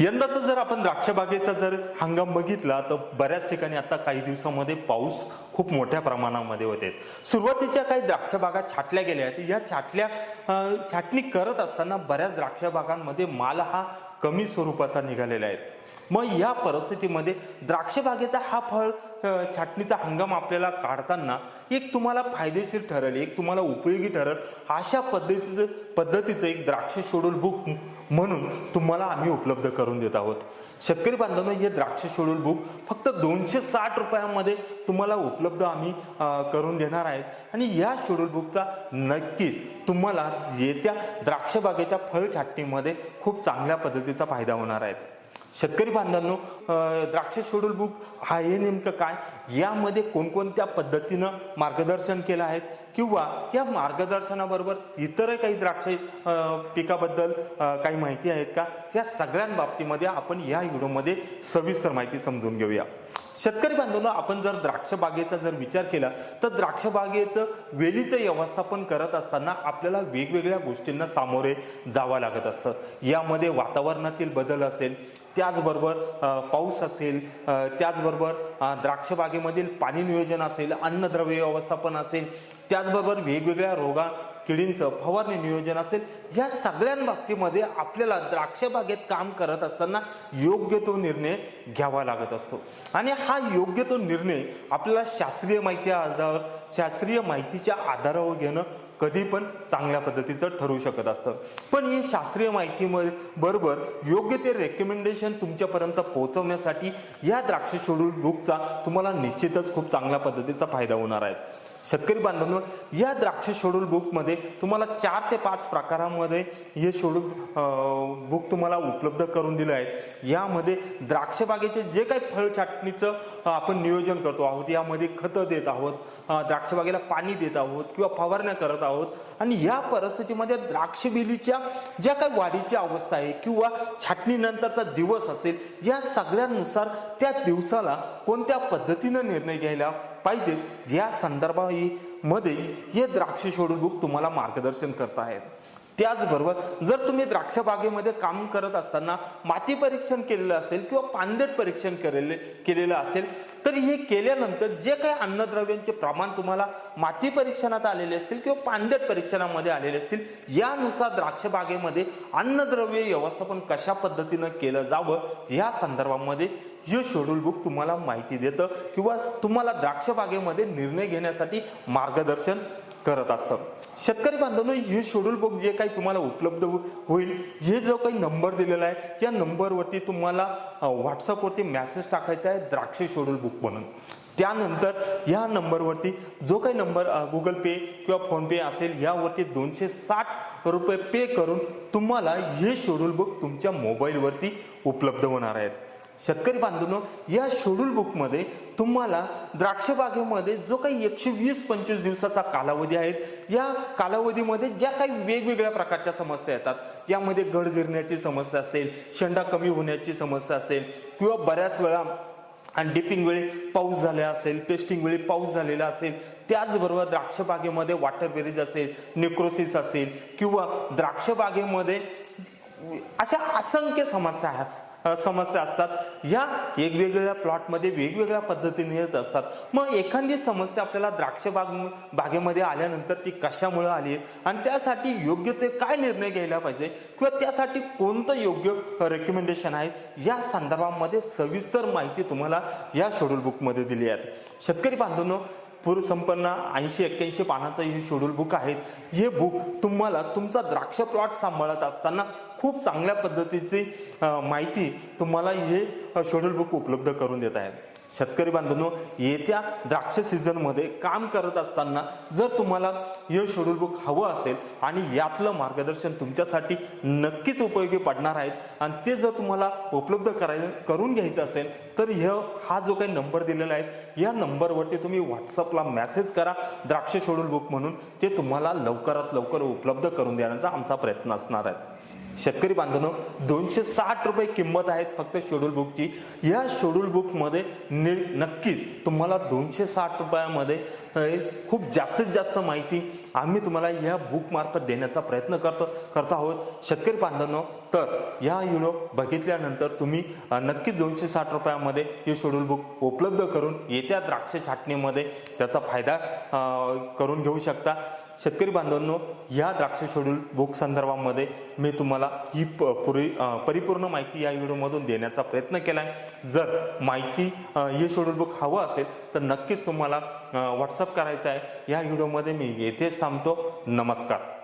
यंदाचा जर आपण द्राक्षबागेचा जर हंगाम बघितला तर बऱ्याच ठिकाणी आता काही दिवसामध्ये पाऊस खूप मोठ्या प्रमाणामध्ये होते. सुरुवातीच्या काही द्राक्षबागा छाटल्या गेल्या आहेत. या छाटल्या छाटणी करत असताना बऱ्याच द्राक्षबागांमध्ये माल हा कमी स्वरूपाचा निघालेला आहे. मग या परिस्थितीमध्ये द्राक्ष बागेचा हा फळ छाटणीचा हंगाम आपल्याला काढताना एक तुम्हाला फायदेशीर ठरेल एक तुम्हाला उपयोगी ठरेल. अशा पद्धतीचं पद्धतीचं एक द्राक्ष शेड्यूल बुक म्हणून तुम्हाला आम्ही उपलब्ध करून देत आहोत. शेतकरी बांधवांनो हे द्राक्ष शेड्यूल बुक फक्त दोनशे साठ रुपयामध्ये तुम्हाला उपलब्ध आम्ही करून देणार आहेत. आणि या शेड्यूल बुकचा नक्कीच तुम्हाला येत्या द्राक्षबागेच्या फळ छाटणीमध्ये खूप चांगल्या पद्धतीचा फायदा होणार आहे. शेतकरी बांधवांनो द्राक्ष शेड्यूल बुक हा हे नेमकं काय? यामध्ये कोणकोणत्या पद्धतीनं मार्गदर्शन केलं आहे किंवा या मार्गदर्शनाबरोबर इतरही काही द्राक्ष पिकाबद्दल काही माहिती आहेत का? या सगळ्या बाबतीमध्ये आपण या व्हिडिओमध्ये सविस्तर माहिती समजून घेऊया. शेतकरी बांधवांनो आपण जर द्राक्ष बागेचा जर विचार केला तर द्राक्ष बागेचं वेलीचं व्यवस्थापन करत असताना आपल्याला वेगवेगळ्या गोष्टींना सामोरे जावं लागत असतं. यामध्ये वातावरणातील बदल असेल त्याचबरोबर पाऊस असेल त्याचबरोबर द्राक्षबागेमधील द्राक्ष बागेमधील पाणी नियोजन असेल अन्नद्रव्य व्यवस्थापन असेल त्याचबरोबर वेगवेगळ्या रोगा किडींचं फवारणी नियोजन असेल या सगळ्या बाबतीमध्ये आपल्याला द्राक्ष बागेत काम करत असताना योग्य तो निर्णय घ्यावा लागत असतो. आणि हा योग्य तो निर्णय आपल्याला शास्त्रीय माहिती आधारावर शास्त्रीय माहितीच्या आधारावर घेणं कधी पण चांगल्या पद्धतीचं ठरू शकत असतं. पण ही शास्त्रीय माहितीमध्ये बरोबर योग्य ते रेकमेंडेशन तुमच्यापर्यंत पोहोचवण्यासाठी या द्राक्ष शेड्यूल बुकचा तुम्हाला निश्चितच खूप चांगल्या पद्धतीचा फायदा होणार आहे. शेतकरी बांधवांनो या द्राक्ष शेड्यूल बुकमध्ये तुम्हाला चार ते पाच प्रकारामध्ये हे शेड्यूल बुक तुम्हाला उपलब्ध करून दिलं आहे. यामध्ये द्राक्षबागेचे जे काही फळ छाटणीचं आपण नियोजन करतो आहोत यामध्ये खतं देत आहोत द्राक्षबागेला पाणी देत आहोत किंवा फवारण्या करत आहोत. आणि या परिस्थितीमध्ये द्राक्षबिलीच्या ज्या काही वाढीची अवस्था आहे किंवा छाटणीनंतरचा दिवस असेल या सगळ्यांनुसार त्या दिवसाला कोणत्या पद्धतीनं निर्णय घ्यायला पाहिजेत या संदर्भामध्ये हे द्राक्ष शेड्यूल बुक तुम्हाला मार्गदर्शन करत आहेत त्याचबरोबर जर तुम्ही द्राक्ष बागेमध्ये काम करत असताना माती परीक्षण केलेलं असेल किंवा पानदेट परीक्षण केलेले केलेलं असेल तर हे केल्यानंतर जे काही अन्नद्रव्यांचे प्रमाण तुम्हाला माती परीक्षणात आलेले असतील किंवा पानदेट परीक्षणामध्ये आलेले असतील यानुसार द्राक्ष बागेमध्ये अन्नद्रव्य व्यवस्थापन कशा पद्धतीनं केलं जावं या संदर्भामध्ये हे शेड्यूल बुक तुम्हाला माहिती देतं किंवा तुम्हाला द्राक्ष बागेमध्ये निर्णय घेण्यासाठी मार्गदर्शन करत असतं. शेतकरी बांधवांनो हे शेड्यूल बुक जे काही तुम्हाला उपलब्ध हो-, होईल हे जो काही नंबर दिलेला आहे या नंबरवरती तुम्हाला व्हॉट्सअपवरती मेसेज टाकायचा आहे द्राक्ष शेड्यूल बुक म्हणून. त्यानंतर या नंबरवरती जो काही नंबर गुगल पे किंवा फोनपे असेल यावरती दोनशे साठ रुपये पे करून तुम्हाला हे शेड्यूल बुक तुमच्या मोबाईलवरती उपलब्ध होणार आहेत. शेतकरी बांधवांनो या शेड्यूल बुकमध्ये तुम्हाला द्राक्ष बागेमध्ये जो काही एकशे वीस पंचवीस दिवसाचा कालावधी आहे या कालावधीमध्ये ज्या काही वेगवेगळ्या प्रकारच्या समस्या येतात यामध्ये गड जिरण्याची समस्या असेल शेंडा कमी होण्याची समस्या असेल किंवा बऱ्याच वेळा आणि डिपिंग वेळी पाऊस झाला असेल पेस्टिंग वेळी पाऊस झालेला असेल त्याचबरोबर द्राक्ष बागेमध्ये वॉटर बेरीज असेल निक्रोसिस असेल किंवा द्राक्ष बागेमध्ये अशा असंख्य समस्या आहेत. समस्या असतात. या वेगवेगळ्या प्लॉटमध्ये वेगवेगळ्या पद्धतीने येत असतात. मग एखादी समस्या आपल्याला द्राक्ष बाग बागेमध्ये आल्यानंतर ती कशामुळे आली? आणि त्यासाठी योग्य ते काय निर्णय घ्यायला पाहिजे? किंवा त्यासाठी कोणतं योग्य रेकमेंडेशन आहे? या संदर्भामध्ये सविस्तर माहिती तुम्हाला या शेड्यूल बुकमध्ये दिली आहे. शेतकरी बांधवांनो पूरसंपन्न ऐंशी एक्क्याऐंशी पानाचं हे शेड्यूल बुक आहे हे बुक तुम्हाला तुमचा द्राक्ष प्लॉट सांभाळत असताना खूप चांगल्या पद्धतीची माहिती तुम्हाला हे शेड्यूल बुक उपलब्ध करून देत आहेत. शेतकरी बांधवांनो येत्या द्राक्ष सीझनमध्ये काम करत असताना जर तुम्हाला हे शेड्यूल बुक हवं असेल आणि यातलं मार्गदर्शन तुमच्यासाठी नक्कीच उपयोगी पडणार आहेत आणि ते जर तुम्हाला उपलब्ध कराय करून घ्यायचं असेल तर ह हा जो काही नंबर दिलेला आहे या नंबरवरती तुम्ही व्हॉट्सअपला मेसेज करा द्राक्ष शेड्यूल बुक म्हणून ते तुम्हाला लवकरात लवकर उपलब्ध करून देण्याचा आमचा प्रयत्न असणार आहे. शेतकरी बांधवांनो दोनशे साठ रुपये किंमत आहेत फक्त शेड्यूल बुकची या शेड्यूल बुकमध्ये नि नक्कीच तुम्हाला दोनशे साठ रुपयामध्ये खूप जास्तीत जास्त माहिती आम्ही तुम्हाला या बुकमार्फत देण्याचा प्रयत्न करतो करतो आहोत. शेतकरी बांधवांनो तर या व्हिडिओ बघितल्यानंतर तुम्ही नक्कीच दोनशे साठ रुपयामध्ये हे शेड्यूल बुक उपलब्ध करून येत्या द्राक्ष छाटणीमध्ये त्याचा फायदा करून घेऊ शकता. शेतकरी बांधवांनो या द्राक्ष शेड्यूल बुक संदर्भामध्ये मी तुम्हाला ही प- पुरी परिपूर्ण माहिती या व्हिडिओमधून देण्याचा प्रयत्न केला आहे जर माहिती हे शेड्यूल बुक हवं असेल तर नक्कीच तुम्हाला व्हॉट्सअप करायचं आहे. या व्हिडिओमध्ये मी येथेच थांबतो. नमस्कार.